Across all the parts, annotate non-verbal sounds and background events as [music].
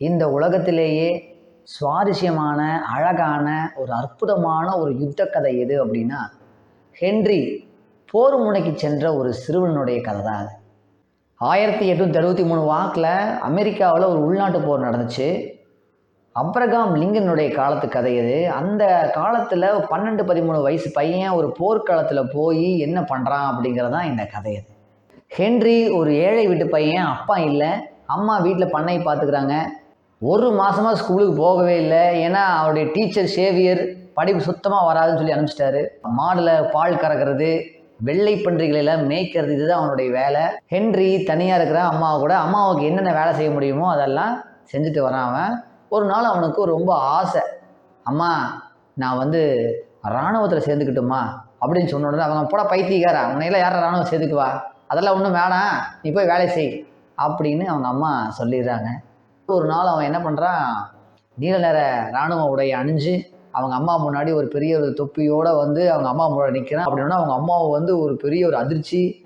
இந்த உலகத்திலேயே சுவாரஸ்யமான அழகான ஒரு அற்புதமான ஒரு யுத்த கதை எது அப்படின்னா ஹென்றி போர் முனைக்கு சென்ற ஒரு சிறுவனுடைய கதை தான் அது. ஆயிரத்தி எட்நூற்றி அறுபத்தி மூணு வாக்கில் அமெரிக்காவில் ஒரு உள்நாட்டு போர் நடந்துச்சு. அப்ரகாம் லிங்கனுடைய காலத்து கதை இது அந்த காலத்தில் பன்னெண்டு பதிமூணு வயசு பையன் ஒரு போர்க்களத்தில் போய் என்ன பண்ணுறான் அப்படிங்கிறதான் இந்த கதை இது ஹென்றி ஒரு ஏழை வீட்டு பையன் அப்பா இல்லை அம்மா வீட்டில் பண்ணை பார்த்துக்கிறாங்க ஒரு மாதமாக ஸ்கூலுக்கு போகவே இல்லை. ஏன்னா அவருடைய டீச்சர் சேவியர் படிப்பு சுத்தமாக வராதுன்னு சொல்லி அனுப்பிச்சிட்டாரு. மாடில் பால் கறக்கிறது வெள்ளை பன்றிகளை எல்லாம் மேய்க்கிறது இதுதான் அவனுடைய வேலை. ஹென்றி தனியாக இருக்கிற அம்மாவை கூட. அம்மாவுக்கு என்னென்ன வேலை செய்ய முடியுமோ அதெல்லாம் செஞ்சுட்டு வரான் அவன். ஒரு நாள் அவனுக்கு ரொம்ப ஆசை. அம்மா நான் வந்து இராணுவத்தில் சேர்ந்துக்கிட்டோமா அப்படின்னு சொன்ன உடனே அவங்க போட பைத்தியக்காரா உன்னையெல்லாம் யாரும் இராணுவம் சேர்த்துக்குவா? அதெல்லாம் ஒன்றும் வேணாம். நீ போய் வேலை செய் அப்படின்னு அவங்க அம்மா சொல்லிடுறாங்க. ஒரு நாள் அவன் என்ன பண்ணுறான் நீல நேர இராணுவ உடையை அணிஞ்சு அவங்க அம்மா முன்னாடி ஒரு பெரிய ஒரு தொப்பியோடு வந்து அவங்க அம்மா முன்னாடி நிற்கிறான் அப்படின்னா அவங்க அம்மாவை வந்து ஒரு பெரிய ஒரு அதிர்ச்சி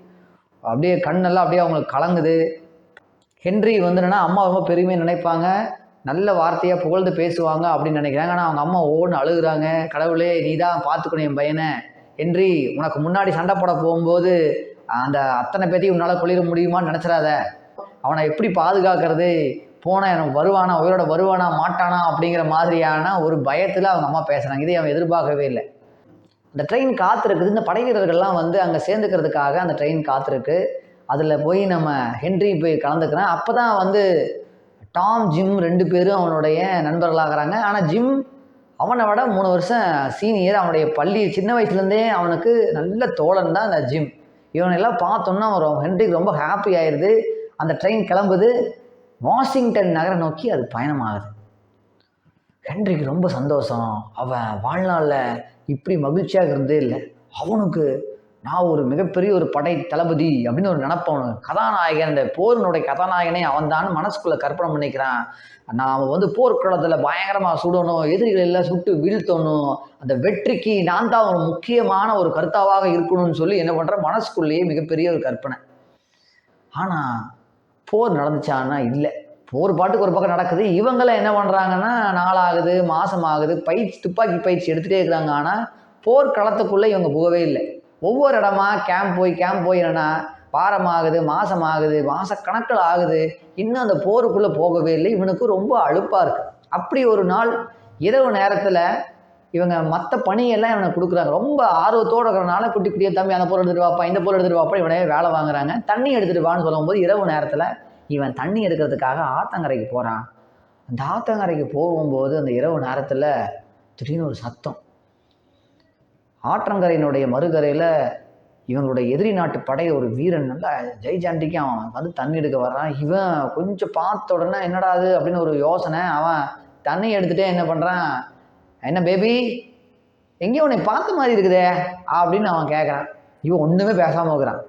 அப்படியே கண்ணெல்லாம் அப்படியே அவங்களுக்கு கலங்குது. ஹென்றி வந்து என்னன்னா அம்மா ரொம்ப பெருமையாக நினைப்பாங்க. நல்ல வார்த்தையாக புகழ்ந்து பேசுவாங்க அப்படின்னு நினைக்கிறாங்க. ஆனால் அவங்க அம்மா ஓன்னு அழுகுறாங்க. கடவுளே நீ தான் பார்த்துக்கணும் என் பையனை. ஹென்றி உனக்கு முன்னாடி சண்டை போட போகும்போது அந்த அத்தனை பேத்தையும் உன்னால் கொள்ளிட முடியுமான்னு நினச்சிடாத. அவனை எப்படி பாதுகாக்கிறது? போனால் எனக்கு வருவானா உயிரோட வருவானா மாட்டானா அப்படிங்கிற மாதிரியான ஒரு பயத்தில் அவங்க அம்மா பேசுகிறாங்க இதை அவன் எதிர்பார்க்கவே இல்லை. அந்த ட்ரெயின் காத்திருக்குது. இந்த படை வீரர்கள்லாம் வந்து அங்கே சேர்ந்துக்கிறதுக்காக அந்த ட்ரெயின் காத்திருக்கு. அதில் போய் நம்ம ஹென்றி போய் கலந்துக்கிறேன். அப்போ தான் வந்து டாம் ஜிம் ரெண்டு பேரும் அவனுடைய நண்பர்களாகிறாங்க. ஆனால் ஜிம் அவனை விட மூணு வருஷம் சீனியர். அவனுடைய பள்ளி சின்ன வயசுலேருந்தே அவனுக்கு நல்ல தோழன் தான் அந்த ஜிம். இவனெல்லாம் பார்த்தோன்னா அவன் ஹென்ரிக்கு ரொம்ப ஹாப்பி ஆயிடுது அந்த ட்ரெயின் கிளம்புது. வாஷிங்டன் நகரை நோக்கி அது பயணமாகுது. ஹென்ரிக்கு ரொம்ப சந்தோஷம். அவன் வாழ்நாளில் இப்படி மகிழ்ச்சியாக இருந்தே இல்லை. அவனுக்கு நான் ஒரு மிகப்பெரிய ஒரு படை தளபதி அப்படின்னு ஒரு நினப்பவனு. கதாநாயகன் இந்த போரினுடைய கதாநாயகனே அவன் தான் மனசுக்குள்ளே கற்பனை பண்ணிக்கிறான். நான் வந்து போர்க்களத்தில் பயங்கரமாக சுடணும் எதிரிகள் எல்லாம் சுட்டு வீழ்த்தணும். அந்த வெற்றிக்கு நான் தான் ஒரு முக்கியமான ஒரு கருத்தாவாக இருக்கணும்னு சொல்லி என்ன பண்ணுறேன் மனசுக்குள்ளேயே மிகப்பெரிய ஒரு கற்பனை. ஆனால் போர் நடந்துச்சான்னா இல்லை. போர் பாட்டுக்கு ஒரு பக்கம் நடக்குது. இவங்களாம் என்ன பண்ணுறாங்கன்னா நாளாகுது மாதம் ஆகுது பயிற்சி துப்பாக்கி பயிற்சி எடுத்துகிட்டே இருக்கிறாங்க. ஆனால் போர் களத்துக்குள்ளே இவங்க போகவே இல்லை. ஒவ்வொரு இடமா கேம்ப் போய் கேம்ப் போய் என்னென்னா வாரம் ஆகுது மாதம் ஆகுது. மாதக்கணக்கில் ஆகுது இன்னும் அந்த போருக்குள்ளே போகவே இல்லை. இவனுக்கு ரொம்ப அழுப்பாக இருக்குது அப்படி ஒரு நாள் இரவு நேரத்தில் இவங்க மற்ற பணியெல்லாம் இவனை கொடுக்குறாங்க. ரொம்ப ஆர்வத்தோடு இருக்கிறனால குட்டி குட்டியே தம்பி அந்த பொருள் எடுத்துட்டு வாப்பா இந்த பொருள் எடுத்துட்டு வாப்பா இவனே வேலை வாங்குறாங்க. தண்ணி எடுத்துட்டு வான்னு சொல்லும்போது இரவு நேரத்தில் இவன் தண்ணி எடுக்கிறதுக்காக ஆத்தங்கரைக்கு போகிறான் அந்த ஆத்தங்கரைக்கு போகும்போது அந்த இரவு நேரத்தில் திடீர்னு ஒரு சத்தம். ஆற்றங்கரையினுடைய மறுகரையில் இவங்களுடைய எதிரி நாட்டு படை ஒரு வீரன் நல்லா ஜெய்ஜாண்டிக்கு அவன் வந்து தண்ணி எடுக்க வர்றான். இவன் கொஞ்சம் பார்த்த உடனே என்னடா அது அப்படின்னு ஒரு யோசனை. அவன் தண்ணி எடுத்துகிட்டே என்ன பண்ணுறான் என்ன பேபி எங்கேயோ உன்னை பார்த்த மாதிரி இருக்குதே அப்படின்னு அவன் கேட்குறான் இவன் ஒன்றுமே பேசாமல் இருக்கிறான்.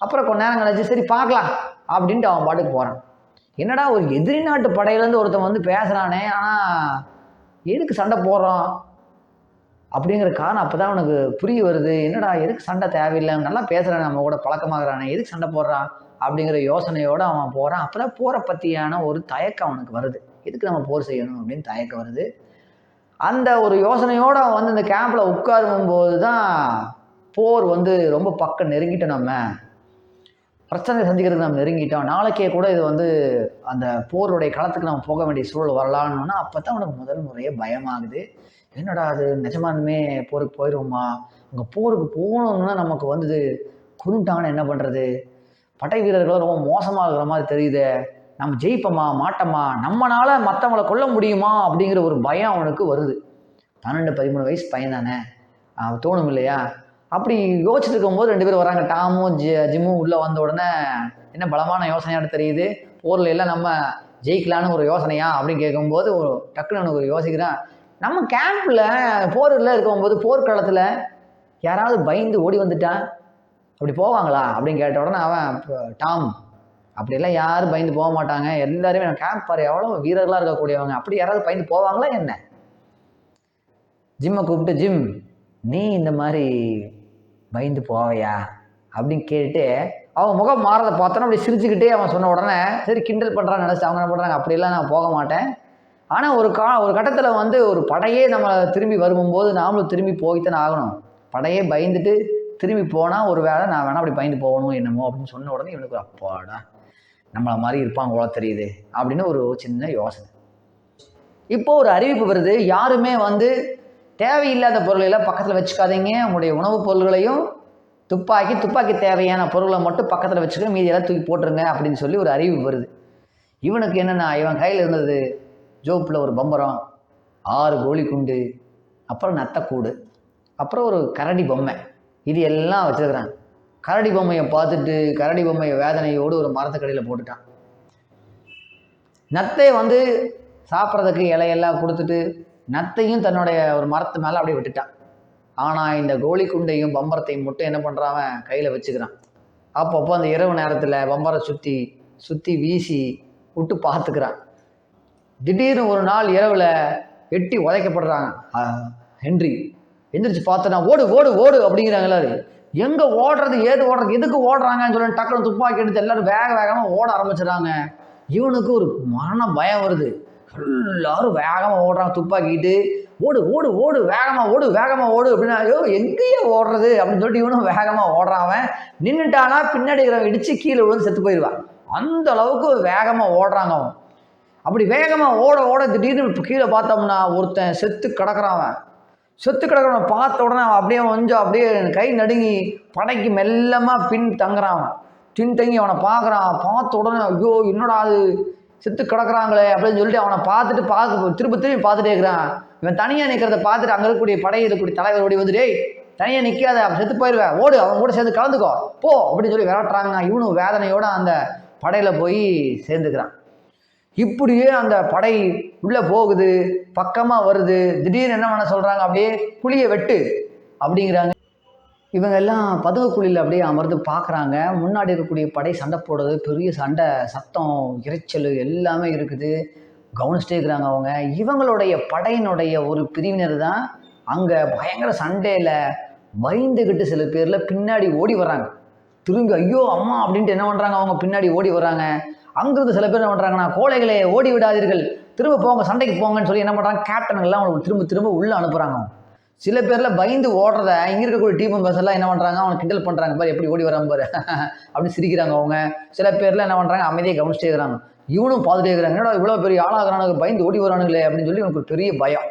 அப்புறம் கொஞ்ச நேரம் கழிச்சு சரி பார்க்கலாம் அப்படின்ட்டு அவன் பாட்டுக்கு போகிறான் என்னடா ஒரு எதிரி நாட்டு படையிலேருந்து ஒருத்தன் வந்து பேசுகிறானே ஆனால் எதுக்கு சண்டை போடுறோம் அப்படிங்கிற காரணம் அப்போ தான் அவனுக்கு புரிய வருது. என்னடா எதுக்கு சண்டை தேவையில்லை? நல்லா பேசுகிறான் நம்ம கூட பழக்கமாகறானே எதுக்கு சண்டை போடுறான்? அப்படிங்கிற யோசனையோடு அவன் போகிறான் அப்போ தான் போரை பற்றியான ஒரு தயக்கம் அவனுக்கு வருது. எதுக்கு நம்ம போர் செய்யணும் அப்படின்னு தயக்கம் வருது. அந்த ஒரு யோசனையோடு அவன் வந்து இந்த கேம்பில் உட்காரும்போது தான் போர் வந்து ரொம்ப பக்கம் நெருங்கிட்டோம் நம்ம பிரச்சனை சந்திக்கிறதுக்கு நம்ம நெருங்கிட்டோம். நாளைக்கே கூட இது வந்து அந்த போருடைய களத்துக்கு நம்ம போக வேண்டிய சூழல் வரலான்னு அப்போ தான் உனக்கு முதல் முறையே பயமாகுது. என்னடா அது? நிஜமானுமே போருக்கு போயிடுவோமா அங்கே போருக்கு போகணும்னா நமக்கு வந்து குருட்டான்னு என்ன பண்ணுறது படை வீரர்களும் ரொம்ப மோசமாக இருக்கிற மாதிரி தெரியுதே. நம்ம ஜெயிப்போமா மாட்டோமா நம்மளால் மற்றவங்கள கொல்ல முடியுமா அப்படிங்கிற ஒரு பயம் அவனுக்கு வருது. பன்னெண்டு பதிமூணு வயசு பையன் தானே அவன் தோணும் இல்லையா? அப்படி யோசிச்சுட்டு இருக்கும்போது ரெண்டு பேரும் வராங்க. டாமும் ஜி ஜிம்மும் உள்ளே வந்த உடனே என்ன பலமான யோசனையாக தெரியுது? போரில் எல்லாம் நம்ம ஜெயிக்கலான்னு ஒரு யோசனையா? அப்படின்னு கேட்கும்போது ஒரு டக்குன்னு அவனுக்கு ஒரு யோசிக்கிறான். நம்ம கேம்பில் போரில் இருக்கும்போது போர்க்களத்தில் யாராவது பயந்து ஓடி வந்துட்டான் அப்படி போவாங்களா? அப்படின்னு கேட்ட உடனே அவன் டாம் அப்படியெல்லாம் யாரும் பயந்து போக மாட்டாங்க. எல்லாருமே கேம்ப் பாரு எவ்வளோ வீரர்களாக இருக்கக்கூடியவங்க. அப்படி யாராவது பயந்து போவாங்களா என்ன? ஜிம்மை கூப்பிட்டு ஜிம் நீ இந்த மாதிரி பயந்து போவையா? அப்படின்னு கேட்டுட்டு அவன் முகம் மாறதை பார்த்தோன்னா அப்படி சிரிச்சுக்கிட்டே அவன் சொன்ன உடனே சரி கிண்டல் பண்ணுறான்னு நினச்சி அவங்க என்ன பண்ணுறாங்க அப்படிலாம் நான் போக மாட்டேன். ஆனால் ஒரு கா ஒரு கட்டத்தில் வந்து ஒரு படையே நம்ம திரும்பி வரும்போது நாமளும் திரும்பி போய்த்தானே ஆகணும். படையே பயந்துட்டு திரும்பி போனால் ஒரு வேளை நான் வேணால் அப்படி பயந்து போகணும் என்னமோ அப்படின்னு சொன்ன உடனே இவனுக்கு அப்பாடா. நம்மளை மாதிரி இருப்பாங்க தெரியுது அப்படின்னு ஒரு சின்ன யோசனை. இப்போ ஒரு அறிவிப்பு வருது. யாருமே வந்து தேவையில்லாத பொருளையெல்லாம் பக்கத்தில் வச்சுக்காதீங்க. உங்களுடைய உணவுப் பொருள்களையும் துப்பாக்கி துப்பாக்கி தேவையான பொருளை மட்டும் பக்கத்தில் வச்சுக்க மீதியெல்லாம் தூக்கி போட்டுருங்க அப்படின்னு சொல்லி ஒரு அறிவிப்பு வருது. இவனுக்கு என்னென்னா இவன் கையில் இருந்தது ஜோப்பில் ஒரு பம்பரம் ஆறு கோழி குண்டு அப்புறம் நத்தக்கூடு அப்புறம் ஒரு கரடி பொம்மை. இது எல்லாம் வச்சுருக்குறான் கரடி பொம்மையை பார்த்துட்டு கரடி பொம்மையை வேதனையோடு ஒரு மரத்துக்கடியில் போட்டுட்டான். நத்தை வந்து சாப்பிட்றதுக்கு இலையெல்லாம் கொடுத்துட்டு நத்தையும் தன்னுடைய ஒரு மரத்து மேலே அப்படியே விட்டுட்டான். ஆனால் இந்த கோழி குண்டையும் பம்பரத்தையும் மட்டும் என்ன பண்ணுறான் அவன்? கையில் வச்சுக்கிறான். அப்பப்போ அந்த இரவு நேரத்தில் பம்பரை சுற்றி சுற்றி வீசி விட்டு பார்த்துக்கிறான். திடீர்னு ஒரு நாள் இரவில் எட்டி உதைக்கப்படுறாங்க ஹென்றி. எந்திரிச்சு பார்த்தனா ஓடு ஓடு ஓடு அப்படிங்கிறாங்களா அது. எங்கே ஓடுறது ஏது ஓடுறது எதுக்கு ஓடுறாங்கன்னு சொல்லி டக்குனு துப்பாக்கி எடுத்து எல்லாரும் வேக வேகமாக ஓட ஆரம்பிச்சிடறாங்க. இவனுக்கு ஒரு மரண பயம் வருது. எல்லாரும் வேகமாக ஓடுறாங்க துப்பாக்கிட்டு. ஓடு ஓடு ஓடு வேகமாக ஓடு வேகமாக ஓடு அப்படின்னா ஐயோ எங்கேயே ஓடுறது அப்படின்னு சொல்லிட்டு இவனும் வேகமாக ஓடுறான் அவன். நின்றுட்டானா பின்னாடி இருக்கிறவன் இடிச்சு கீழே விழுந்து செத்து போயிடுவான். அந்த அளவுக்கு வேகமாக ஓடுறாங்க அவன். அப்படி வேகமாக ஓட ஓட திடீர்னு இப்போ கீழே பார்த்தோம்னா ஒருத்தன் செத்து கிடக்குறான் அவன். செத்து கிடக்குறவன் பார்த்த உடனே அவன் அப்படியே கொஞ்சம் அப்படியே கை நடுங்கி படைக்கு மெல்லமாக பின் தங்குறான் அவன். பின் தங்கி அவனை பார்க்குறான். பார்த்த உடனே ஐயோ என்னடா அது? செத்து கிடக்குறாங்களே அப்படின்னு சொல்லிட்டு அவனை பார்த்துட்டு பார்க்க திரும்ப திரும்பி பார்த்துட்டே இருக்கிறான். இவன் தனியாக நிற்கிறத பார்த்துட்டு அங்கே இருக்கக்கூடிய படை இருக்கக்கூடிய தலைவர் ஓடி வந்து டேய் தனியாக நிற்காத செத்து போயிடுவேன் ஓடு அவன் கூட சேர்ந்து கலந்துக்கோ. போ அப்படின்னு சொல்லி விரட்டுறாங்க. இவனும் வேதனையோடு அந்த படையில் போய் சேர்ந்துக்கிறான். இப்படியே அந்த படை உள்ளே போகுது பக்கமாக வருது திடீர்னு என்ன பண்ண சொல்கிறாங்க அப்படியே குழியை வெட்டு அப்படிங்கிறாங்க. இவங்க எல்லாம் பதவு குழியில் அப்படியே அமர்ந்து பார்க்குறாங்க முன்னாடி இருக்கக்கூடிய படை சண்டை போடுறது பெரிய சண்டை சத்தம் இரைச்சல் எல்லாமே இருக்குது. கவனிச்சிட்டே இருக்கிறாங்க அவங்க. இவங்களுடைய படையினுடைய ஒரு பிரிவினர் தான் அங்கே பயங்கர சண்டையில் பயந்துக்கிட்டு சில பேரில் பின்னாடி ஓடி வர்றாங்க. திரும்பி ஐயோ அம்மா! அப்படின்ட்டு என்ன பண்ணுறாங்க அவங்க பின்னாடி ஓடி வராங்க அங்கிருந்து சில பேர் என்ன பண்ணுறாங்கன்னா கோழைகளே ஓடி விடாதீர்கள். திரும்ப போங்க சண்டைக்கு போங்கன்னு சொல்லி என்ன பண்ணுறாங்க கேப்டன்கள்லாம் அவனுக்கு திரும்ப திரும்ப உள்ளே அனுப்புகிறாங்க சில பேரில் பயந்து ஓடுறத இங்கே இருக்கக்கூடிய டீம் மெம்பர்ஸ் எல்லாம் என்ன பண்ணுறாங்க அவனை கிண்டல் பண்ணுறாங்க பாரு எப்படி ஓடி வராம பாரு. [laughs] அப்படின்னு சிரிக்கிறாங்க அவங்க. சில பேர்லாம் என்ன பண்ணுறாங்க அமைதியை கவனிச்சிட்டே இருக்கிறாங்க. இவனும் பார்த்துட்டே இருக்கிறாங்க. என்னடா இவ்வளோ பெரிய ஆளாகிறானுக்கு பயந்து ஓடி வரானுங்களே அப்படின்னு சொல்லி இவனுக்கு ஒரு பெரிய பயம்.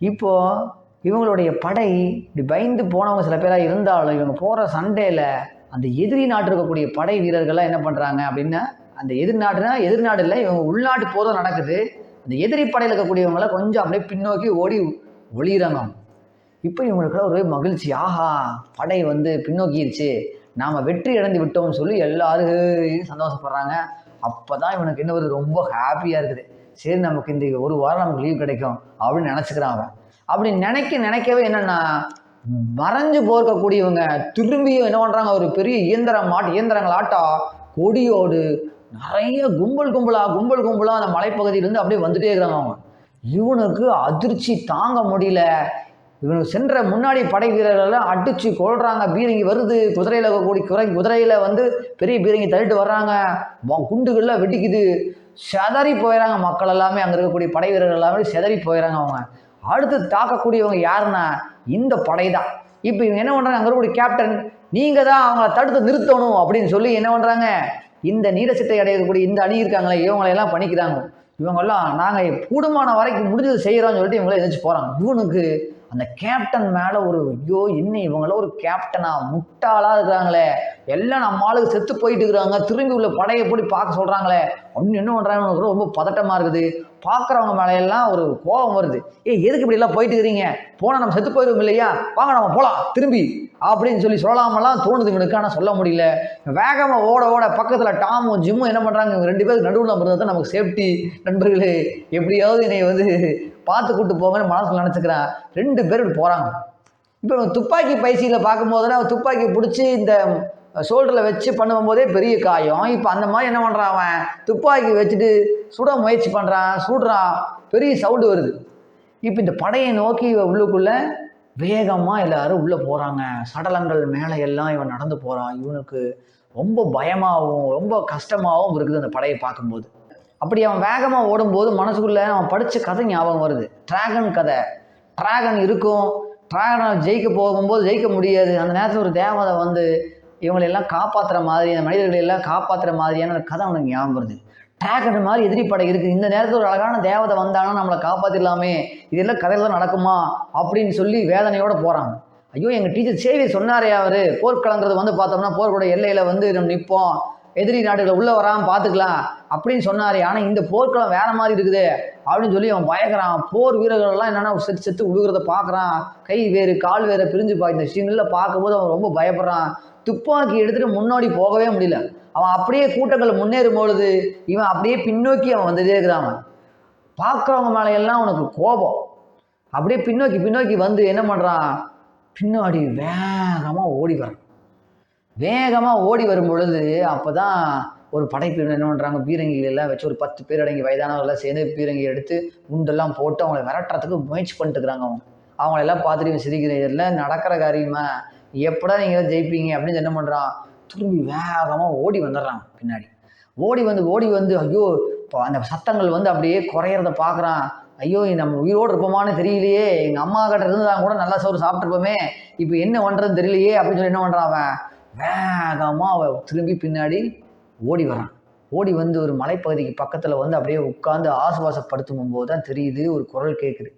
இப்போ இவங்களுடைய படை இப்படி பயந்து போனவங்க சில பேராக இருந்தாலும் இவங்க போகிற சண்டையில் அந்த எதிரி நாட்டு இருக்கக்கூடிய படை வீரர்கள்லாம் என்ன பண்ணுறாங்க அப்படின்னா அந்த எதிர்நாடுனா எதிர்நாடு இல்லை இவங்க உள்நாட்டு போதும் நடக்குது. அந்த எதிரி படையில் இருக்கக்கூடியவங்கள கொஞ்சம் அப்படியே பின்னோக்கி ஓடி ஒளியிறாங்க இப்போ இவங்களுக்குலாம் ஒரே மகிழ்ச்சி. ஆஹா படை வந்து பின்னோக்கிருச்சு. நாம் வெற்றி அடைந்து விட்டோம்னு சொல்லி எல்லாரும் சந்தோஷப்படுறாங்க. அப்போ தான் இவனுக்கு என்ன வருது ரொம்ப ஹாப்பியாக இருக்குது. சரி நமக்கு இந்த ஒரு வாரம் நமக்கு லீவ் கிடைக்கும் அப்படின்னு நினச்சிக்கிறான் அவன். அப்படி நினைக்க நினைக்கவே என்னென்னா மறைஞ்சு போர்க்கக்கூடியவங்க திரும்பியும் என்ன பண்ணுறாங்க ஒரு பெரிய இயந்திரம் மாட்டு இயந்திரங்களாட்டா கொடியோடு நிறைய கும்பல் கும்பலா கும்பல் கும்பலா அந்த மலைப்பகுதியிலேருந்து அப்படியே வந்துட்டே இருக்கிறாங்க அவங்க இவனுக்கு அதிர்ச்சி தாங்க முடியல. இவனுக்கு சென்ற முன்னாடி படை வீரர்களெல்லாம் அடிச்சு கொள்றாங்க பீரங்கி வருது. குதிரையில் இருக்கக்கூடிய குறை குதிரையில் வந்து பெரிய பீரங்கி தள்ளிட்டு வர்றாங்க. குண்டுகள்லாம் வெட்டிக்குது செதறி போயிடறாங்க மக்கள் எல்லாமே. அங்கே இருக்கக்கூடிய படை வீரர்கள் எல்லாமே செதறி போயிடறாங்க அவங்க. அடுத்து தாக்கக்கூடியவங்க யாருன்னா இந்த படை தான் இப்போ இவங்க என்ன பண்ணுறாங்க அங்கே இருக்கக்கூடிய கேப்டன் நீங்கள் தான் அவங்கள தடுத்து நிறுத்தணும் அப்படின்னு சொல்லி என்ன பண்ணுறாங்க இந்த நீரசத்தை அடையக்கூடிய இந்த அணி இருக்காங்களே இவங்களையெல்லாம் பண்ணிக்கிறாங்க இவங்கெல்லாம் நாங்கள் கூடுமான வரைக்கும் முடிஞ்சது செய்கிறோம்னு சொல்லிட்டு இவங்களே எதிர்த்து போகிறாங்க இவனுக்கு அந்த கேப்டன் மேலே ஒரு ஐயோ என்ன இவங்கள ஒரு கேப்டனா முட்டாளாக இருக்கிறாங்களே. எல்லாம் நம்ம ஆளுக்கு செத்து போயிட்டு இருக்கிறாங்க. திரும்பி உள்ள படையை போய் பார்க்க சொல்கிறாங்களே ஒன்று என்ன பண்ணுறாங்க ரொம்ப பதட்டமாக இருக்குது. பார்க்குறவங்க மேலையெல்லாம் ஒரு கோபம் வருது. ஏய் எதுக்கு இப்படி எல்லாம் போயிட்டு இருக்கிறீங்க? போனால் நம்ம செத்து போயிடுவோம் இல்லையா? வாங்க நம்ம போகலாம் திரும்பி. அப்படின்னு சொல்லி சொல்லலாமெல்லாம் தோணுது இவனுக்கு. ஆனால் சொல்ல முடியல. வேகமாக ஓட ஓட பக்கத்தில் டாமும் ஜிம்மும் என்ன பண்ணுறாங்க இவங்க ரெண்டு பேருக்கு நடுவில் இருந்தால் தான் நமக்கு சேஃப்டி நண்பர்களே எப்படியாவது என்னை வந்து பார்த்து கூட்டு போங்கன்னு மனசில் நினச்சிக்கிறான். ரெண்டு பேர் இப்படி போகிறாங்க இப்போ துப்பாக்கி பயிற்சியில் பார்க்கும்போதுனா அவன் துப்பாக்கி பிடிச்சி இந்த ஷோல்டரில் வச்சு பண்ணும்போதே பெரிய காயம். இப்போ அந்த மாதிரி என்ன பண்ணுறான் அவன்? துப்பாக்கி வச்சுட்டு சுட முயற்சி பண்ணுறான் சுடுறான். பெரிய சவுண்டு வருது. இப்போ இந்த படையை நோக்கி உள்ளுக்குள்ளே வேகமாக எல்லாரும் உள்ளே போகிறாங்க சடலங்கள் மேலே எல்லாம் இவன் நடந்து போகிறான் இவனுக்கு ரொம்ப பயமாகவும் ரொம்ப கஷ்டமாகவும் இருக்குது அந்த படையை பார்க்கும்போது. அப்படி அவன் வேகமாக ஓடும்போது மனசுக்குள்ளே அவன் படித்த கதை ஞாபகம் வருது. டிராகன் கதை. டிராகன் இருக்கும். ட்ராகனை ஜெயிக்க போகும்போது ஜெயிக்க முடியாது. அந்த நேரத்தில் ஒரு தேவதை வந்து இவங்களெல்லாம் காப்பாற்றுற மாதிரி அந்த மனிதர்களை எல்லாம் காப்பாற்றுற மாதிரியான ஒரு கதை அவனுக்கு ஞாபகம் வருது. ட்ராகன் மாதிரி எதிரி படை இருக்குது இந்த நேரத்தில் ஒரு அழகான தேவதை வந்தாங்கன்னா நம்மளை காப்பாற்றிடலாமே இதெல்லாம் கதையில் தான் நடக்குமா? அப்படின்னு சொல்லி வேதனையோடு போகிறாங்க ஐயோ எங்கள் டீச்சர் சேவி சொன்னாரே அவர். போர்க்களங்கிறது வந்து பார்த்தோம்னா போர்க்கூட எல்லையில் வந்து நம்ம நிற்போம் எதிரி நாடுகளை உள்ளே வராமல் பார்த்துக்கலாம் அப்படின்னு சொன்னார். ஆனால் இந்த போர்க்களம் வேற மாதிரி இருக்குது அப்படின்னு சொல்லி அவன் பயக்கிறான் போர் வீரர்கள் எல்லாம் என்னென்னா செத்து செத்து விழுகிறத பார்க்குறான். கை வேறு கால் வேறு பிரிஞ்சு பா இந்த சீனில் பார்க்கும்போது அவன் ரொம்ப பயப்படுறான். துப்பாக்கி எடுத்துகிட்டு முன்னாடி போகவே முடியல. அவன் அப்படியே கூட்டங்கள் முன்னேறும் பொழுது இவன் அப்படியே பின்னோக்கி அவன் வந்துட்டே இருக்கிறான். பார்க்குறவங்க மேலையெல்லாம் உனக்கு அவனுக்கு கோபம். அப்படியே பின்னோக்கி பின்னோக்கி வந்து என்ன பண்ணுறான் பின்னாடி வேகமாக ஓடி வரான் வேகமாக ஓடி வரும் பொழுது அப்போ தான் ஒரு படைப்பிரிவு என்ன பண்ணுறாங்க பீரங்கிகள் எல்லாம் வச்சு ஒரு பத்து பேர் அடங்கி வயதானவர்கள்லாம் சேர்ந்து பீரங்கி எடுத்து உண்டெல்லாம் போட்டு அவங்கள விரட்டுறதுக்கு முயற்சி பண்ணிட்டுக்கிறாங்க அவங்க. அவங்களெல்லாம் பார்த்துட்டு சிரிக்கிற நடக்கிற காரியமா? எப்படா நீங்கள் ஜெயிப்பீங்க? அப்படின்னு என்ன பண்ணுறான் திரும்பி வேகமாக ஓடி வந்துடுறான் பின்னாடி. ஓடி வந்து ஓடி வந்து ஐயோ இப்போ அந்த சத்தங்கள் வந்து அப்படியே குறையிறத பார்க்குறான். ஐயோ நம்ம உயிரோடு இருப்போமான்னு தெரியலையே. எங்கள் அம்மா கிட்ட இருந்தாங்க கூட நல்லா சோறு சாப்பிட்ருப்போமே இப்போ என்ன பண்ணுறதுன்னு தெரியலையே அப்படின்னு சொல்லி என்ன பண்ணுறான் அவன்? வேகமாக அவன் திரும்பி பின்னாடி ஓடி வரான். ஓடி வந்து ஒரு மலைப்பகுதிக்கு பக்கத்தில் வந்து அப்படியே உட்காந்து ஆசுவாசப்படுத்தும் போது தான் தெரியுது ஒரு குரல் கேட்குது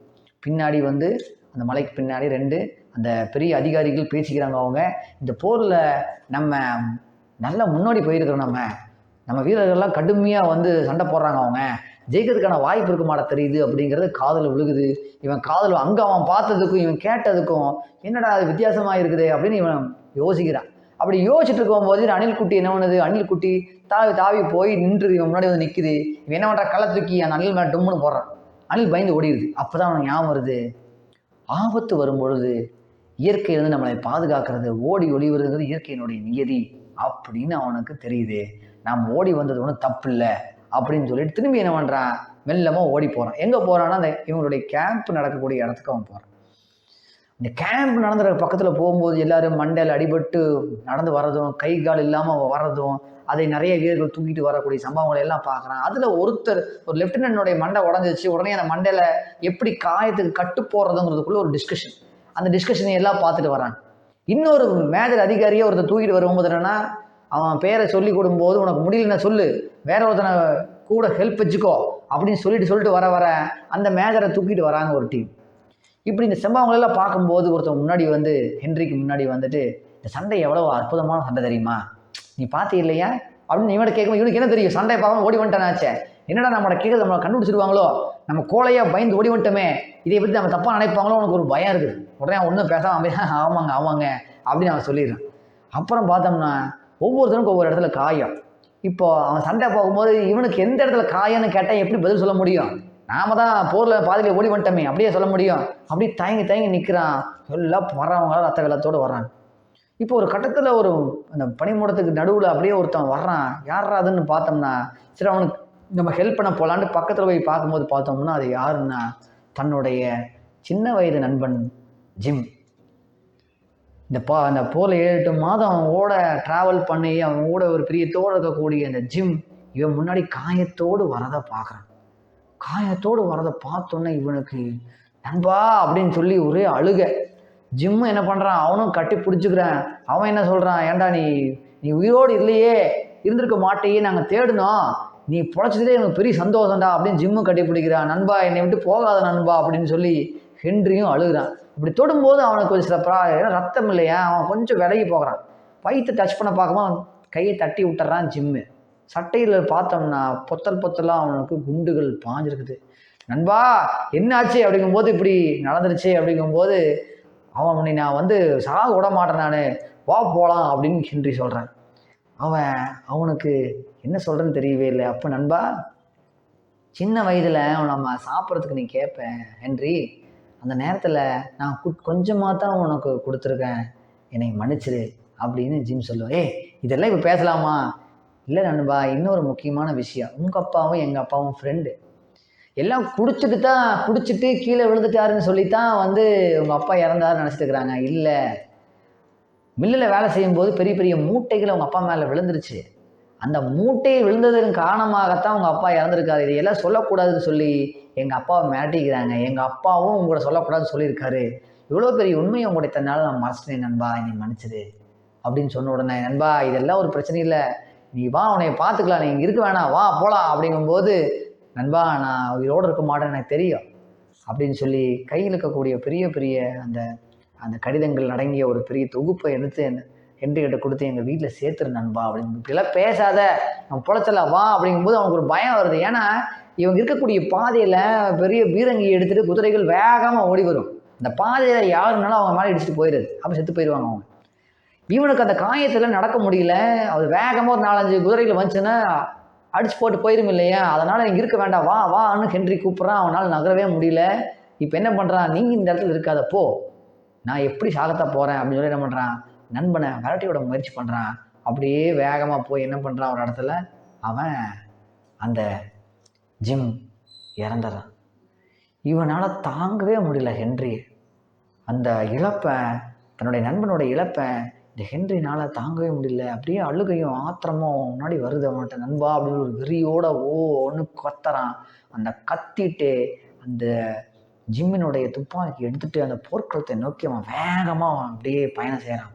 பின்னாடி வந்து அந்த மலைக்கு பின்னாடி ரெண்டு அந்த பெரிய அதிகாரிகள் பேசிக்கிறாங்க அவங்க. இந்த போரில் நம்ம நல்லா முன்னாடி போயிருக்கிறோம் நம்ம. நம்ம வீரர்கள்லாம் கடுமையாக வந்து சண்டை போடுறாங்க அவங்க. ஜெயிக்கிறதுக்கான வாய்ப்பு இருக்க மாட்ட தெரியுது அப்படிங்கிறது காதல் விழுகுது. இவன் காதல் அங்கே அவன் பார்த்ததுக்கும் இவன் கேட்டதுக்கும் என்னடா அது வித்தியாசமாக இருக்குது அப்படின்னு இவன் யோசிக்கிறான். அப்படி யோசிச்சுட்டு இருக்கும்போது அணில் குட்டி என்ன பண்ணுது? அணில் குட்டி தாவி தாவி போய் நின்றுது. இவன் முன்னாடி வந்து நிற்குது இவன் என்ன பண்ணுறா களை தூக்கி அந்த அணில் மேலே டும்முன்னு போடுறான். அணில் பயந்து ஓடிடுது. அப்போ தான் அவனுக்கு ஞாபகம் வருது. ஆபத்து வரும் பொழுது நம்மளை பாதுகாக்கிறது ஓடி ஒளிவருங்கிறது இயற்கையினுடைய நியதி அப்படின்னு அவனுக்கு தெரியுது. நாம் ஓடி வந்தது ஒன்றும் தப்பு இல்லை அப்படின்னு சொல்லிட்டு திரும்பி என்ன பண்ணுறான் மெல்லமாக ஓடி போகிறான் எங்கே போகிறான்னா அந்த இவங்களுடைய கேம்ப் நடக்கக்கூடிய இடத்துக்கு அவன் போகிறான் இந்த கேம்ப் நடந்துற பக்கத்தில் போகும்போது எல்லாரும் மண்டையில் அடிபட்டு நடந்து வர்றதும் கை கால் இல்லாமல் வர்றதும் அதை நிறைய வீரர்கள் தூக்கிட்டு வரக்கூடிய சம்பவங்களை எல்லாம் பார்க்குறான் அதில் ஒருத்தர் ஒரு லெப்டினன்டோடைய மண்டை உடஞ்சிச்சு உடனே அந்த மண்டையில் எப்படி காயத்துக்கு கட்டு போடுறதுங்கிறதுக்குள்ள ஒரு டிஸ்கஷன் அந்த டிஸ்கஷனை எல்லாம் பார்த்துட்டு வரான் இன்னொரு மேஜர் அதிகாரியை ஒருத்தர் தூக்கிட்டு வரும்போது என்னன்னா அவன் பேரை சொல்லி கொடுக்கும்போது உனக்கு முடியலன்னா சொல்லு. வேற ஒருத்தனை கூட ஹெல்ப் வச்சுக்கோ. அப்படின்னு சொல்லிட்டு சொல்லிட்டு வர வர அந்த மேஜரை தூக்கிட்டு வராங்க ஒரு டீம் இப்படி இந்த சம்பவங்களெல்லாம் பார்க்கும்போது ஒருத்தன் முன்னாடி வந்து ஹென்ரிக்கு முன்னாடி வந்துட்டு இந்த சண்டை எவ்வளோ அற்புதமான சண்டை தெரியுமா? நீ பார்த்து இல்லையா அப்படின்னு இவனை கேட்கும் இவனுக்கு என்ன தெரியும்? சண்டையை பார்க்காம ஓடி வந்துட்டானாச்சே என்னடா நம்மளோட கேட்குறது நம்மளை கண்டுபிடிச்சிருவாங்களோ? நம்ம கோலையாக பயந்து ஓடி வந்துட்டோமே. இதை பற்றி நம்ம தப்பாக நினைப்பாங்களோ உனக்கு ஒரு பயம் இருக்குது. உடனே ஒன்றும் பேசாம அப்படியே ஆமாங்க ஆமாங்க அப்படின்னு அவன் சொல்லிடுறான். அப்புறம் பார்த்தோம்னா ஒவ்வொருத்தனுக்கும் ஒவ்வொரு இடத்துல காயம். இப்போ அவன் சண்டை போகும்போது இவனுக்கு எந்த இடத்துல காயம்னு கேட்டால் எப்படி பதில் சொல்ல முடியும்? நாம தான் போரில் பாதியில் ஓடி வந்துட்டோமே அப்படியே சொல்ல முடியும். அப்படியே தயங்கி தயங்கி நிற்கிறான் எல்லாம் வர்றவங்க ரத்த வெள்ளத்தோடு வர்றாங்க இப்போ ஒரு கட்டத்தில் ஒரு அந்த பனிமூடத்துக்கு நடுவில் அப்படியே ஒருத்தன் வர்றான். யாராதுன்னு பார்த்தோம்னா சரி அவனுக்கு நம்ம ஹெல்ப் பண்ண போகலான்ட்டு பக்கத்தில் போய் பார்க்கும்போது பார்த்தோம்னா அது யாருன்னா தன்னுடைய சின்ன வயது நண்பன் ஜிம். இந்த பா அந்த போல ஏழு மாதம் அவன் ஓட ட்ராவல் பண்ணி அவன் ஓட ஒரு பெரிய தோடு இருக்கக்கூடிய அந்த ஜிம் இவன் முன்னாடி காயத்தோடு வரதை பார்க்குறான். காயத்தோடு வரதை பார்த்தோன்னே இவனுக்கு நண்பா அப்படின்னு சொல்லி ஒரே அழுக. ஜிம்மு என்ன பண்ணுறான் அவனும் கட்டி பிடிச்சிக்கிறான். அவன் என்ன சொல்கிறான் ஏன்டா நீ நீ உயிரோடு இல்லையே. இருந்திருக்க மாட்டேயே. நாங்கள் தேடினோம். நீ பொழைச்சதே எனக்கு பெரிய சந்தோஷம்டா அப்படின்னு ஜிம்மு கட்டி பிடிக்கிறான். நண்பா என்னை விட்டு போகாத நண்பா அப்படின்னு சொல்லி ஹென்ரியும் அழுகிறான். இப்படி தொடும்போது அவனுக்கு ஒரு சில ப்ரா ரத்தம் இல்லையா? அவன் கொஞ்சம் விலகி போகிறான். வயிற்று டச் பண்ண பார்க்கும்போது கையை தட்டி விட்டுறான் ஜிம்மு. சட்டையில் பார்த்தோம்னா பொத்தல் பொத்தலாக அவனுக்கு குண்டுகள் பாஞ்சிருக்குது. நண்பா என்னாச்சு அப்படிங்கும்போது இப்படி நடந்துருச்சு அப்படிங்கும்போது அவன் நீ நான் வந்து சாக விட மாட்டேன் நான். வா போகலாம் அப்படின்னு ஹென்றி சொல்கிறான் அவன் அவனுக்கு என்ன சொல்கிறேன்னு தெரியவே இல்லை. அப்போ நண்பா சின்ன வயதில் நம்ம சாப்பிட்றதுக்கு நீ கேட்பேன் ஹென்றி. அந்த நேரத்தில் நான் கு கொஞ்சமாக தான் உனக்கு கொடுத்துருக்கேன். என்னை மன்னிச்சிரு அப்படின்னு ஜிம் சொல்லுவேன். ஏய் இதெல்லாம் இப்போ பேசலாமா? இல்லை நண்பா இன்னொரு முக்கியமான விஷயம். உங்கள் அப்பாவும் எங்கள் அப்பாவும் ஃப்ரெண்டு எல்லாம் குடிச்சிட்டு தான் குடிச்சிட்டு கீழே விழுந்துட்டாருன்னு சொல்லி தான் வந்து உங்கள் அப்பா இறந்தாருன்னு நினச்சிட்டு இருக்கிறாங்க இல்லை. மில்லில் வேலை செய்யும்போது பெரிய பெரிய மூட்டைகள் உங்கள் அப்பா மேலே விழுந்துருச்சு. அந்த மூட்டை விழுந்ததன் காரணமாகத்தான் உங்கள் அப்பா இறந்துருக்காரு. இதையெல்லாம் சொல்லக்கூடாதுன்னு சொல்லி எங்கள் அப்பாவை மிரட்டிக்கிறாங்க. எங்கள் அப்பாவும் உங்களை சொல்லக்கூடாதுன்னு சொல்லியிருக்காரு. இவ்வளோ பெரிய உண்மையை உங்களுடைய தன்னால் நான் மறைச்சிட்டேன் நண்பா. நீ மன்னிச்சிடு. அப்படின்னு சொன்ன உடனே நண்பா இதெல்லாம் ஒரு பிரச்சனை இல்லை. நீ வா உன்னை பார்த்துக்கலாம். நீ இங்கே இருக்க வேணாம். வா போகலாம் அப்படிங்கும்போது நண்பா நான் உயிரோடு இருக்க மாட்டேன்னு எனக்கு தெரியும். அப்படின்னு சொல்லி கையில் இருக்கக்கூடிய பெரிய பெரிய அந்த அந்த கடிதங்கள் அடங்கிய ஒரு பெரிய தொகுப்பை எடுத்து ஹென்றி கிட்ட கொடுத்து எங்கள் வீட்டில் சேர்த்துரு நண்பா அப்படின்னு. இப்படிலாம் பேசாத. அவன் பொழைச்சல வா அப்படிங்கும்போது அவனுக்கு ஒரு பயம் வருது. ஏன்னா இவங்க இருக்கக்கூடிய பாதையில் பெரிய பீரங்கி எடுத்துகிட்டு குதிரைகள் வேகமாக ஓடி வரும். அந்த பாதையில் யாருனாலும் அவங்க மேலே இடிச்சுட்டு போயிடுது. அப்போ செத்து போயிடுவாங்க அவங்க. இவனுக்கு அந்த காயத்தில் நடக்க முடியல. அது வேகமாக ஒரு நாலஞ்சு குதிரையில் வந்துச்சுன்னா அடிச்சு போட்டு போயிடும் இல்லையா? அதனால் இங்கே இருக்க வேண்டாம். வா வான்னு ஹென்றி கூப்பிட்றான். அவனால் நகரவே முடியல. இப்போ என்ன பண்ணுறான் நீங்கள் இந்த இடத்துல இருக்காத போ. நான் எப்படி சாகத்தா போகிறேன் அப்படின்னு சொல்லி என்ன பண்ணுறான் நண்பனை விரட்டியோட முயற்சி பண்ணுறான் அப்படியே வேகமாக போய் என்ன பண்ணுறான் ஒரு இடத்துல? அவன் அந்த ஜிம் இறந்துடுறான் இவனால் தாங்கவே முடியல ஹென்றி. அந்த இழப்பை தன்னுடைய நண்பனுடைய இழப்பை இந்த ஹென்ரினால் தாங்கவே முடியல. அப்படியே அழுகையும் ஆத்திரமும் முன்னாடி வருது அவன்கிட்ட. நண்பா அப்படின்னு ஒரு வெறியோட ஓ ஒன்று கத்துறான். அந்த கத்திட்டு அந்த ஜிம்மினுடைய துப்பாக்கி எடுத்துட்டு அந்த போர்க்களத்தை நோக்கி அவன் வேகமாக அவன் அப்படியே பயணம் செய்கிறான்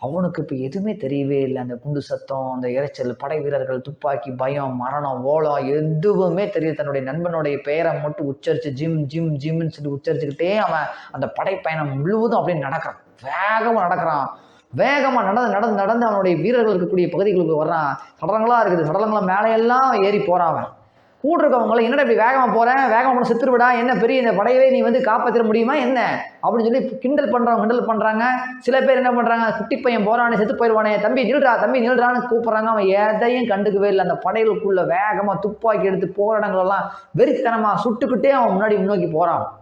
அவனுக்கு இப்போ எதுவுமே தெரியவே இல்லை. அந்த குண்டு சத்தம் அந்த இரைச்சல் படை வீரர்கள் துப்பாக்கி பயம் மரணம் ஓலம் எதுவுமே தெரியல. தன்னுடைய நண்பனுடைய பெயரை மட்டும் உச்சரித்து ஜிம் ஜிம் ஜிம்னு சொல்லி உச்சரிச்சுக்கிட்டே அவன் அந்த படைப்பயணம் முழுவதும் அப்படியே நடக்கிறான். வேகமாக நடக்கிறான். வேகமாக நடந்து நடந்து நடந்து அவனுடைய வீரர்கள் இருக்கக்கூடிய பகுதிகளுக்கு வர்றான். சடலங்களாக இருக்குது சடலங்களாக மேலையெல்லாம் ஏறி போகிறான் அவன். கூட இருக்கவங்கள என்னடா இப்படி வேகமாக போகிறேன் வேகமாக போன செத்துருவிடா என்ன பெரிய இந்த படையவே நீ வந்து காப்பாற்றிட முடியுமா? என்ன? அப்படின்னு சொல்லி கிண்டல் பண்ணுறவங்க கிண்டல் பண்ணுறாங்க சில பேர் என்ன பண்ணுறாங்க குட்டி பையன் போகிறானே செத்து போயிடுவானே. தம்பி நில்றா தம்பி நில்றான்னு கூப்பிட்றாங்க. அவன் எதையும் கண்டுக்கவே இல்லை. அந்த படைகளுக்குள்ளே வேகமாக துப்பாக்கி எடுத்து போகிற இடங்களெல்லாம் வெறித்தனமாக சுட்டுக்கிட்டே அவன் முன்னாடி முன்னோக்கி போகிறான்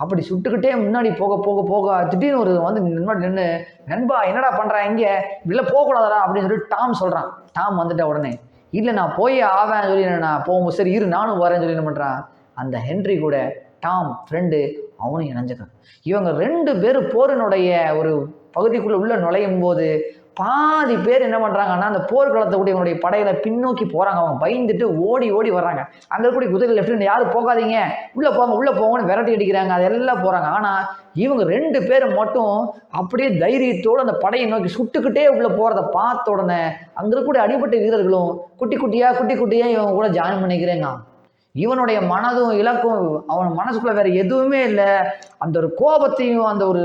அப்படி சுட்டுக்கிட்டே முன்னாடி போக போக போக திடீர்னு ஒரு வந்து முன்னாடி நின்று நண்பா என்னடா பண்ணுறான் இங்கே? இல்லை போகக்கூடாதா அப்படின்னு சொல்லி டாம் சொல்கிறான் டாம் வந்துட்ட உடனே இல்லை நான் போய் ஆவேன் சொல்லி நான் போகும்போது சரி இரு நானும் வரேன்னு சொல்லி என்ன பண்ணுறான் அந்த ஹென்றி கூட டாம் ஃப்ரெண்டு அவனும் இணைஞ்சுக்கான் இவங்க ரெண்டு பேரும் போரினுடைய ஒரு பகுதிக்குள்ளே உள்ளே நுழையும் போது பாதி பேர் என்ன பண்ணுறாங்கன்னா அந்த போர்க்களத்தை கூட இவனுடைய படையில பின்னோக்கி போகிறாங்க அவங்க பயந்துட்டு ஓடி ஓடி வர்றாங்க. அங்கே இருக்கக்கூடிய குதிரை லெஃப்ட் யாரும் போகாதீங்க. உள்ளே போங்க உள்ளே போங்கன்னு விரட்டி அடிக்கிறாங்க. அதெல்லாம் போகிறாங்க ஆனால் இவங்க ரெண்டு பேரும் மட்டும் அப்படியே தைரியத்தோடு அந்த படையை நோக்கி சுட்டுக்கிட்டே உள்ளே போகிறத பார்த்த உடனே அங்கே இருக்கக்கூடிய அடிப்பட்ட வீரர்களும் குட்டி குட்டியாக குட்டி குட்டியாக இவங்க கூட ஜாயின் பண்ணிக்கிறேங்க. இவனுடைய மனதும் இலக்கும் அவன் மனசுக்குள்ள வேற எதுவுமே இல்லை. அந்த ஒரு கோபத்தையும் அந்த ஒரு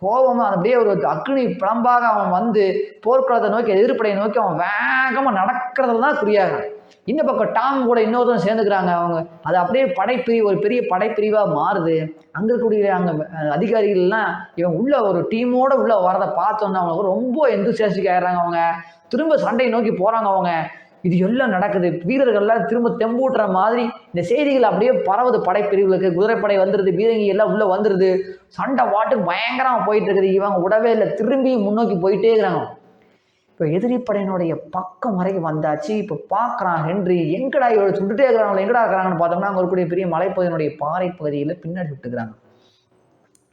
கோபமும் அப்படியே ஒரு அக்னி பிளம்பாக அவன் வந்து போர்க்களத்தை நோக்கி எதிர்ப்படையை நோக்கி அவன் வேகமாக நடக்கிறதுல தான் குறியாகிறான். இந்த பக்கம் டாம் கூட இன்னொருத்தரும் சேர்ந்துக்கிறாங்க அவங்க. அது அப்படியே படைப்பிரிவு ஒரு பெரிய படைப்பிரிவாக மாறுது. அங்கே இருக்கக்கூடிய அங்கே அதிகாரிகள்லாம் இவன் உள்ள ஒரு டீமோட உள்ள வரதை பார்த்தோன்னா அவங்க ரொம்ப எந்தூசியாஸ்டிக் ஆயிடுறாங்க அவங்க. திரும்ப சண்டையை நோக்கி போகிறாங்க அவங்க. இது எல்லாம் நடக்குது. வீரர்கள்லாம் திரும்ப தெம்பூட்டுற மாதிரி இந்த செய்திகள் அப்படியே பரவுது. படைப்பிரிவுகளுக்கு குதிரைப்படை வந்துடுது பீரங்கி எல்லாம் உள்ளே வந்துடுது சண்டை வாட்டுக்கு பயங்கரமாக போயிட்டு இருக்குது இவங்க விடவே இல்லை. திரும்பி முன்னோக்கி போயிட்டே இருக்கிறாங்க. இப்போ எதிரிப்படையினுடைய பக்கம் வரைக்கும் வந்தாச்சு. இப்போ பார்க்குறான் ஹென்றி எங்கடா இவ்வளோ சுட்டுட்டே இருக்கிறாங்களோ? எங்கடா இருக்கிறாங்கன்னு பார்த்தோம்னா அங்கே இருக்கக்கூடிய பெரிய மலைப்பகுதியினுடைய பாறை பகுதியில் பின்னாடி விட்டுக்கிறாங்க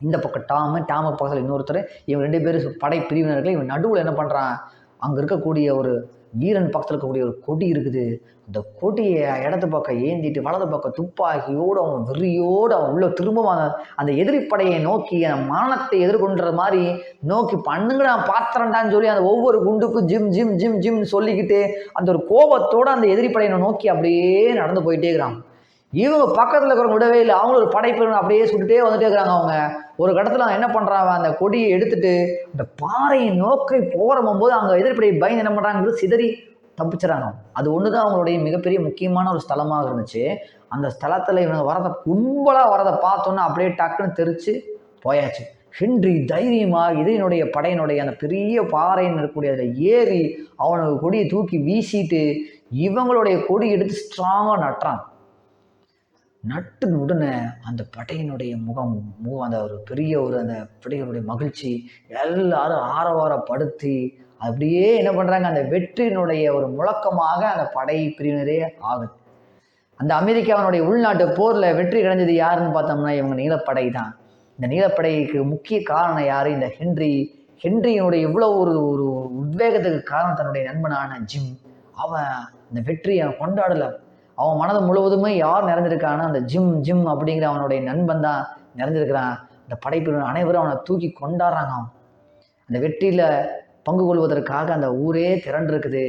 இந்த பக்கம் டாமு டாமு பக்கத்தில் இன்னொருத்தர். இவன் ரெண்டு பேரும் படை பிரிவினர்கள் இவன் நடுவில் என்ன பண்ணுறான் அங்கே இருக்கக்கூடிய ஒரு வீரன் பக்கத்தில் இருக்கக்கூடிய ஒரு கொடி இருக்குது. அந்த கொடியை இடது பக்கம் ஏந்திட்டு வலது பக்கம் துப்பாக்கியோடு அவன் வெறியோடு அவன் உள்ள திரும்பவும் அந்த எதிரிப்படையை நோக்கி அந்த மரணத்தை எதிர்கொண்டுற மாதிரி நோக்கி பண்ணுங்க நான் பாத்திரண்டான்னு சொல்லி அந்த ஒவ்வொரு குண்டுக்கும் ஜிம் ஜிம் ஜிம் ஜிம்னு சொல்லிக்கிட்டு அந்த ஒரு கோபத்தோடு அந்த எதிரிப்படையை நோக்கி அப்படியே நடந்து போயிட்டே இருக்கிறான். இவங்க பக்கத்தில் இருக்கிறவங்க விடவே இல்லை. அவங்களும் ஒரு படைப்பிரிவு அப்படியே சுட்டுட்டே வந்துட்டே இருக்கிறாங்க அவங்க. ஒரு கடத்தில் அவன் என்ன பண்ணுறான் அந்த கொடியை எடுத்துட்டு அந்த பாறையை நோக்கி போகிறம்போது அங்கே எதிர்ப்படை பயந்து என்ன பண்ணுறாங்கிறது சிதறி தப்பிச்சிடறாங்க அது ஒன்று தான் அவங்களுடைய மிகப்பெரிய முக்கியமான ஒரு ஸ்தலமாக இருந்துச்சு. அந்த ஸ்தலத்தில் இவங்க வரதை கும்பலாக வரதை பார்த்தோன்னா அப்படியே டக்குன்னு தெரிச்சு போயாச்சு. ஹென்றி தைரியமாக இதனுடைய படையினுடைய அந்த பெரிய பாறைன்னு இருக்கக்கூடிய அதில் ஏறி அவனுக்கு கொடியை தூக்கி வீசிட்டு இவங்களுடைய கொடி எடுத்து ஸ்ட்ராங்காக நட்டுறான் நட்டு உடனே அந்த படையினுடைய முகம் மு அந்த ஒரு பெரிய ஒரு அந்த படையினுடைய மகிழ்ச்சி எல்லாரும் ஆரவாரப்படுத்தி அப்படியே என்ன பண்ணுறாங்க அந்த வெற்றியினுடைய ஒரு முழக்கமாக அந்த படை பிரிவினரே ஆகுது. அந்த அமெரிக்காவினுடைய உள்நாட்டு போரில் வெற்றி கிடைஞ்சது யாருன்னு பார்த்தோம்னா இவங்க நீலப்படை தான். இந்த நீலப்படைக்கு முக்கிய காரணம் யார்? இந்த ஹென்றி ஹென்ரியினுடைய இவ்வளோ ஒரு ஒரு உத்வேகத்துக்கு காரணம் தன்னுடைய நண்பனான ஜிம். அவன் இந்த வெற்றியை கொண்டாடலை. அவன் மனது முழுவதுமே யார் நிறைஞ்சிருக்கான்னா அந்த ஜிம் ஜிம் அப்படிங்கிற அவனுடைய நண்பன் தான் நிறைஞ்சிருக்கிறான். அந்த படைப்பிரிவு அனைவரும் அவனை தூக்கி கொண்டாடுறாங்க அவன். அந்த வெற்றியில் பங்கு கொள்வதற்காக அந்த ஊரே திரண்டிருக்குது.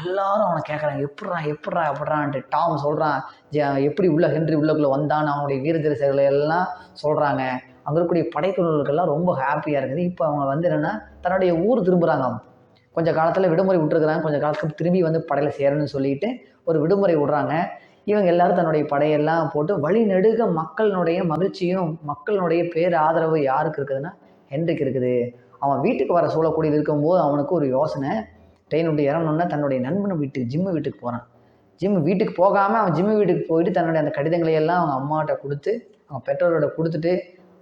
எல்லாரும் அவனை கேட்குறாங்க எப்பட்றா எப்பட்றா எப்பட்றான்ட்டு டாம் சொல்கிறான் எப்படி உள்ள ஹென்றி உள்ளக்குள்ளே வந்தான்னு அவனுடைய வீர செயல்களை எல்லாம் சொல்கிறாங்க அங்கே இருக்கக்கூடிய படைப்பிரிவுகளுக்கெல்லாம் ரொம்ப ஹாப்பியாக இருக்குது. இப்போ அவங்க வந்து என்னென்னா தன்னுடைய ஊர் திரும்புகிறாங்க அவன். கொஞ்சம் காலத்தில் விடுமுறை விட்டுருக்குறாங்க. கொஞ்சம் காலத்துக்கு திரும்பி வந்து படையில் சேரணும்னு சொல்லிட்டு ஒரு விடுமுறை விடுறாங்க. இவங்க எல்லாரும் தன்னுடைய படையெல்லாம் போட்டு வழி நெடுக மக்களினுடைய மகிழ்ச்சியும் மக்களினுடைய பேர் ஆதரவு யாருக்கு இருக்குதுன்னா ஹென்றிக்கு இருக்குது. அவன் வீட்டுக்கு வர சூழக்கூடியது இருக்கும்போது அவனுக்கு ஒரு யோசனை. ட்ரெயின் விட்டு இறங்கணுன்னா தன்னுடைய நண்பன் வீட்டுக்கு ஜிம்மு வீட்டுக்கு போகிறான் ஜிம்மு வீட்டுக்கு போகாமல் அவன் ஜிம்மு வீட்டுக்கு போயிட்டு தன்னுடைய அந்த கடிதங்களை எல்லாம் அவங்க அம்மாட்ட கொடுத்து அவங்க பெற்றோரோட கொடுத்துட்டு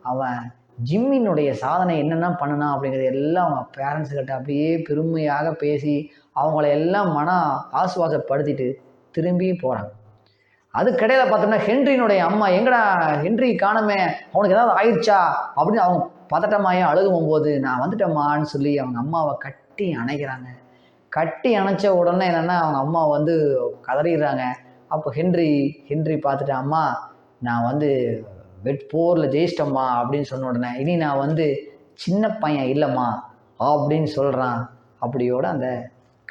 அவன் ஜிம்மினுடைய சாதனை என்னென்ன பண்ணணும் அப்படிங்கிறது எல்லாம் அவங்க பேரண்ட்ஸுக்கிட்ட அப்படியே பெருமையாக பேசி அவங்கள எல்லாம் மன ஆசுவாசப்படுத்திட்டு திரும்பி போகிறாங்க அது அதுக்கிடையில் பார்த்தோம்னா ஹென்ரியினுடைய அம்மா எங்கடா ஹென்றி காணமே அவனுக்கு ஏதாவது ஆயிடுச்சா? அப்படின்னு அவங்க பதட்டமாயே அழுகும் போது நான் வந்துட்டேம்மான்னு சொல்லி அவங்க அம்மாவை கட்டி அணைக்கிறாங்க. கட்டி அணைச்ச உடனே என்னென்னா அவங்க அம்மா வந்து கதறிடுறாங்க. அப்போ ஹென்றி ஹென்றி பார்த்துட்டு அம்மா நான் வந்து வெட் போரில் ஜெயிச்சிட்டம்மா அப்படின்னு சொன்ன உடனே இனி நான் வந்து சின்ன பையன் இல்லைம்மா அப்படின்னு சொல்கிறான் அப்படியோட அந்த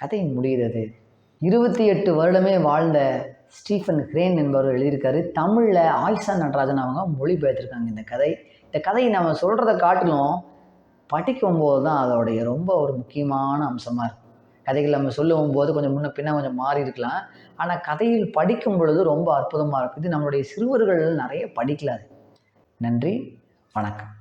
கதை முடிகிறது. இருபத்தி எட்டு வருடமே வாழ்ந்த ஸ்டீஃபன் கிரேன் என்பவர் எழுதியிருக்காரு. தமிழில் ஆயிஷா நடராஜன் அவங்க மொழிபெயர்த்திருக்காங்க இந்த கதை. இந்த கதையை நம்ம சொல்கிறத காட்டிலும் படிக்கும்போது தான் அதோடைய ரொம்ப ஒரு முக்கியமான அம்சமாக இருக்கும். கதைகள் நம்ம சொல்லும் போது கொஞ்சம் முன்ன பின்ன கொஞ்சம் மாறி இருக்கலாம். ஆனால் கதையில் படிக்கும் பொழுது ரொம்ப அற்புதமாக இருக்கும். இது நம்மளுடைய சிறுவர்கள் நிறைய படிக்கலாது நன்றி வணக்கம்.